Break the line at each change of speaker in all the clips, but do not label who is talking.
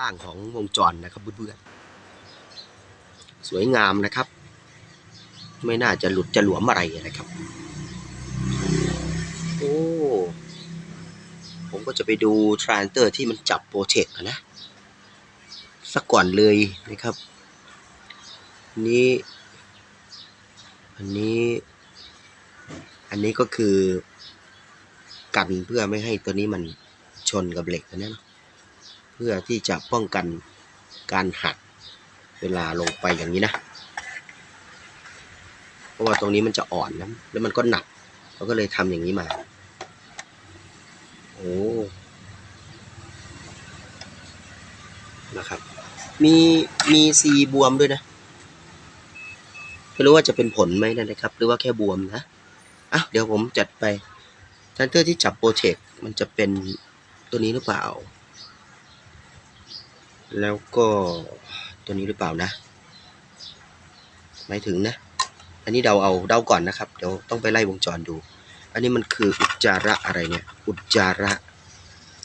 ล่างของวงจรนะครับเพื่อนๆสวยงามนะครับ ไม่น่าจะหลุดจะหลวมอะไรนะครับ โอ้ผมก็จะไปดูทรานเตอร์ที่มันจับโปรเทคนะสักก่อนเลยนะครับนี่อันนี้ อันนี้ก็คือกันเพื่อไม่ให้ตัวนี้มันชนกับเหล็กนะเเพื่อที่จะป้องกันการหักเวลาลงไปอย่างนี้นะ เพราะว่าตรงนี้มันจะอ่อนนะแล้วมันก็หนักเราก็เลยทำอย่างนี้มา โอ้นะครับ มีมีซีบวมด้วยนะไม่รู้ว่าจะเป็นผลไหมนะครับ หรือว่าแค่บวมนะอะเดี๋ยวผมจัดไปทันเตอร์ที่จับโปรเทคมันจะเป็นตัวนี้หรือเปล่า แล้วก็ตัวนี้หรือเปล่านะหมายถึงนะ อันนี้เดาเอาเดาก่อนนะครับ เดี๋ยวต้องไปไล่วงจรดู อันนี้มันคืออุจจาระอะไรเนี่ย อุจจาระ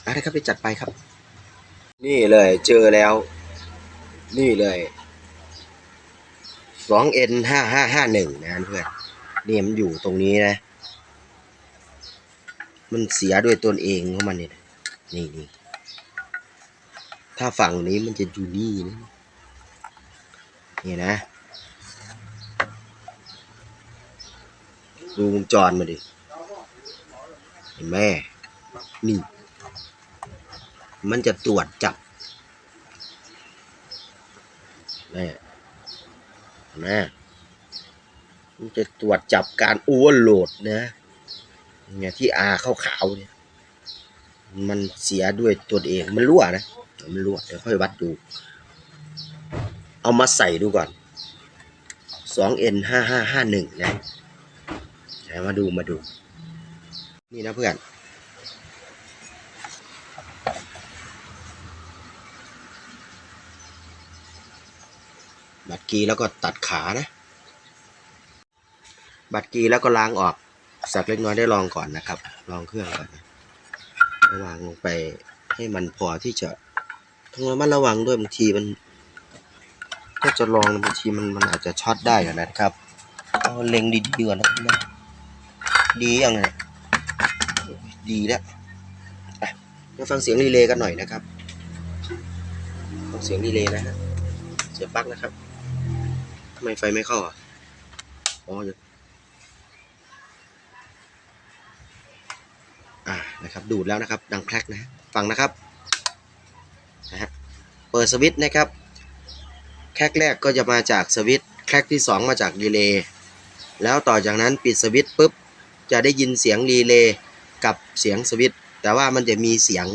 อะไรครับไปจัดไปครับ นี่เลยเจอแล้ว นี่เลยสองเอ็นห้าห้าห้าหนึ่งนะเพื่อนเนี่มันอยู่ตรงนี้นะ มันเสียด้วยตนเองของมันเนี่ยนี่นี่ ถ้าฝั่งนี้มันจะอยู่นี่นะนี่นะ ดูวงจรมาดิ เห็นไหมนี่ มันจะตรวจจับนี่นไหมมันจะตรวจจับการโอเวอร์โหลดนะเนี่ยที่อาขาวๆเนี่ย มันเสียด้วยตัวเอง มันรั่วนะ มันรั่วเดี๋ยวค่อยวัดดู เอามาใส่ดูก่อน 2N 5551นะเดี๋ยวมาดูมาดู นี่นะเพื่อนบัตรกีแล้วก็ตัดขานะ บัตรกีแล้วก็ล้างออก สักเล็กน้อยได้ลองก่อนนะครับ ลองเครื่องก่อนนะวางลงไปให้มันพอที่จะ ต้องระมัดระวังด้วยบางทีมันถ้าจะลองบางทีมันมันอาจจะช็อตได้นะครับเอาเล็งดีๆก่อนนะดียังไงดีแล้วมาฟังเสียงรีเลย์กันหน่อยนะครับฟังเสียงรีเลย์นะฮะเสียบปลั๊กนะครับทำไมไฟไม่เข้าอะอ๋อเดี๋ยวอ่านะครับดูดแล้วนะครับ ดังแคลกนะฟังนะครับ นะฮะเปิดสวิตช์นะครับแคลกแรกก็จะมาจากสวิตช์แคลกที่ 2 มาจากรีเลย์แล้วต่อจากนั้นปิดสวิตช์ปุ๊บจะได้ยินเสียงรีเลย์กับเสียงสวิตช์แต่ว่ามันจะมีเสียง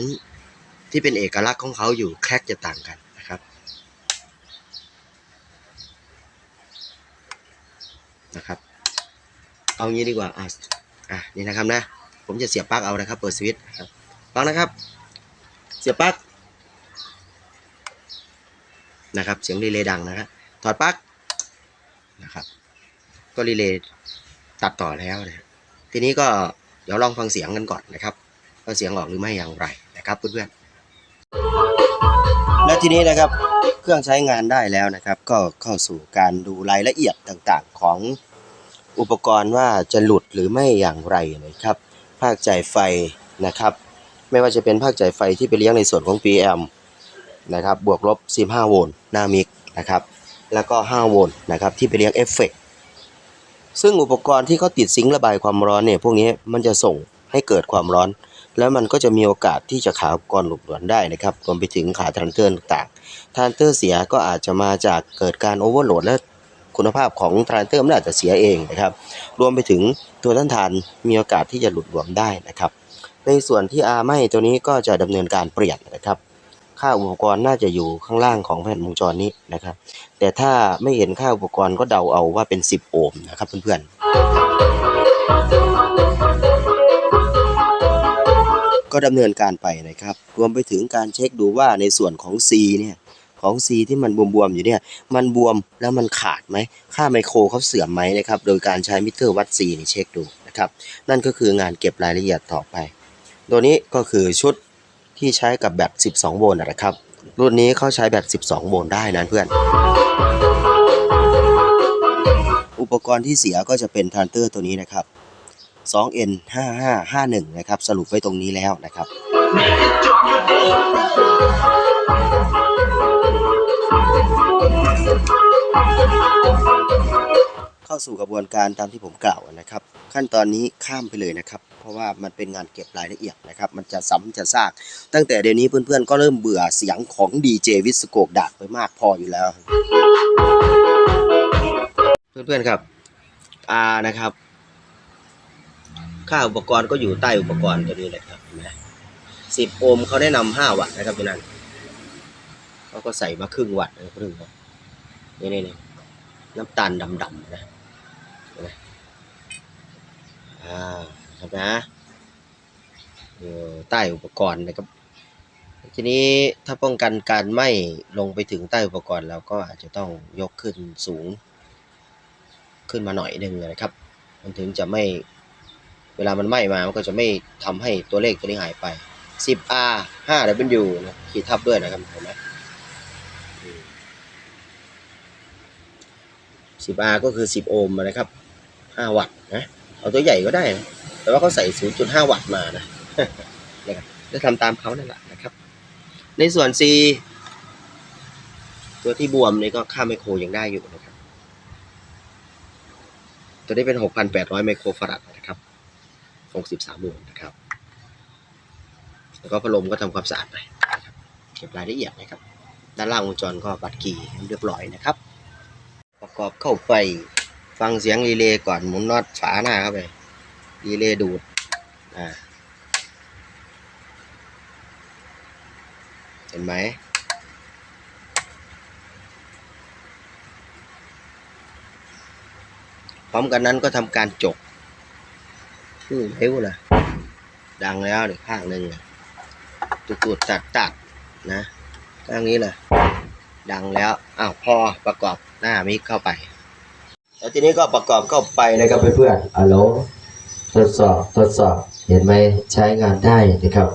ที่เป็นเอกลักษณ์ของเขาอยู่แคลกจะต่างกันนะครับนะครับ เอางี้ดีกว่าอะอะนี่นะครับนะผมจะเสียบปลั๊กเอานะครับ เปิดสวิตช์ครับฟังนะครับ เสียบปลั๊ก นะครับ เสียงรีเลย์ดังนะครับถอดปลั๊กนะครับ ก็รีเลย์ตัดต่อแล้วนะทีนี้ก็เดี๋ยวลองฟังเสียงกันก่อนนะครับว่าเสียงออกหรือไม่อย่างไรนะครับเพื่อนๆและทีนี้นะครับเครื่องใช้งานได้แล้วนะครับ ก็เข้าสู่การดูรายละเอียดต่างๆ ของอุปกรณ์ว่าจะหลุดหรือไม่อย่างไรนะครับ ภาคจ่ายไฟนะครับ ไม่ว่าจะเป็นภาคจ่ายไฟที่ไปเลี้ยงในส่วนของ PM นะครับบวกลบ 15 โวลต์หน้ามิกนะครับแล้วก็ 5 โวลต์นะครับที่ไปเลี้ยงเอฟเฟกต์ซึ่งอุปกรณ์ที่เขาติดซิงค์ระบายความร้อนเนี่ยพวกนี้มันจะส่งให้เกิดความร้อน แล้วมันก็จะมีโอกาสที่จะขาอุปกรณ์หลุดหลวนได้นะครับรวมไปถึงขาทรานเตอร์ต่างๆทรานเตอร์เสียก็อาจจะมาจากเกิดการโอเวอร์โหลดและคุณภาพของทรานเตอร์มันอาจจะเสียเองนะครับรวมไปถึงตัวต้านทานมีโอกาสที่จะหลุดหลวมได้นะครับในส่วนที่อาไม่ตัวนี้ก็จะดำเนินการเปลี่ยนนะครับ ค่าอุปกรณ์น่าจะอยู่ข้างล่างของแผ่นวงจรนี้นะครับ แต่ถ้าไม่เห็นค่าอุปกรณ์ก็เดาเอาว่าเป็น 10 โอห์มนะครับเพื่อนๆ ก็ดำเนินการไปนะครับ รวมไปถึงการเช็คดูว่าในส่วนของ C เนี่ยของ C ที่มันบวมๆอยู่เนี่ย มันบวมแล้วมันขาดไหม ค่าไมโครเขาเสื่อมไหมนะครับ โดยการใช้มิเตอร์วัด C นี่เช็คดูนะครับ นั่นก็คืองานเก็บรายละเอียดต่อไป ตัวนี้ก็คือชุด ที่ใช้กับแบต12 โวลต์นะครับ รุ่นนี้เขาใช้แบบ12 โวลต์ได้นะเพื่อน อุปกรณ์ที่เสียก็จะเป็นทรานเตอร์ตัวนี้นะครับ 2N 5551 นะครับ สรุปไว้ตรงนี้แล้วนะครับเข้าสู่กระบวนการตามที่ผมกล่าวนะครับ ขั้นตอนนี้ข้ามไปเลยนะครับ เพราะว่ามันเป็นงานเก็บรายละเอียดนะครับ มันจะซ้ำจะซาก ตั้งแต่เดี๋ยวนี้เพื่อนๆ ก็เริ่มเบื่อเสียงของดีเจวิสโกกดักไปมากพออยู่แล้ว เพื่อนๆครับ R นะครับ ค่าอุปกรณ์ก็อยู่ใต้อุปกรณ์ตัวนี้แหละครับนไหมสิบโอห์มเขาแนะนำห้าวัตต์นะครับที่นั่นเขาก็ใส่มาครึ่งวัตต์นะครึ่งวัตต์นี่นี่นี่น้ำตาลดำๆนะ อ่าครับนะอยู่ใต้อุปกรณ์นะครับ ทีนี้ถ้าป้องกันการไหม้ลงไปถึงใต้อุปกรณ์เราก็อาจจะต้องยกขึ้นสูง ขึ้นมาหน่อยหนึ่งนะครับ มันถึงจะไม่เวลามันไหม้มา มันก็จะไม่ทำให้ตัวเลขตัวนี้หายไป 10R 5W นะขีดทับด้วยนะครับเห็นไหมอืม 10R ก็คือ 10 โอห์มนะครับ 5 วัตต์นะ เอาตัวใหญ่ก็ได้นะแต่ว่าเขาใส่ 0.5 วัตต์มานะนะครับจะทำตามเขานั่นแหละนะครับ ในส่วน C ตัวที่บวมนี่ก็ค่าไมโครยังได้อยู่นะครับ ตัวนี้เป็น 6,800 ไมโครฟาราดนะครับ 63โวลต์นะครับ แล้วก็พัดลมก็ทำความสะอาดไปนะครับเก็บรายละเอียดนะครับ ด้านล่างวงจรก็บัดกีเรียบร้อยนะครับ ประกอบเข้าไป ฟังเสียงรีเลย์ก่อนหมุนน็อตฝาหน้าเข้าไปรีเลย์ดูดอ่าเห็นไหมพร้อมกันนั้นก็ทำการจกชื่อเร็วนะดังแล้วอีกข้างหนึ่งตุดตุดตัดตัดนะข้างนี้เลยดังแล้วอ้าวพอประกอบหน้ามิกเข้าไป แล้วทีนี้ก็ประกอบเข้าไปนะครับเพื่อนๆฮัลโหลทดสอบทดสอบเห็นไหมใช้งานได้นะครับ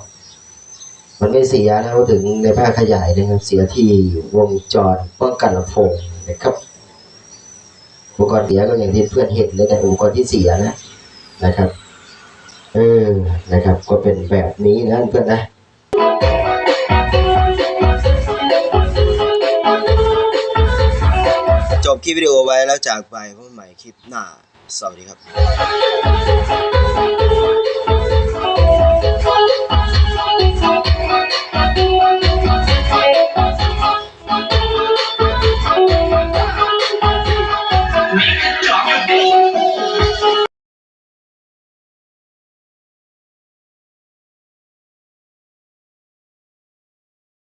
มันไม่เสียนะพูดถึงในภาคขยายนะครับเสียที่วงจรป้องกันลำโพงนะครับอุปกรณ์เสียก็อย่างที่เพื่อนเห็นเลยแต่อุปกรณ์ที่เสียนะนะครับ เออนะครับ ก็เป็นแบบนี้นะเพื่อนนะ ลิปวิดีโอไว้แล้วจากไปพบกันใหม่คลิปหน้า สวัสดีครับ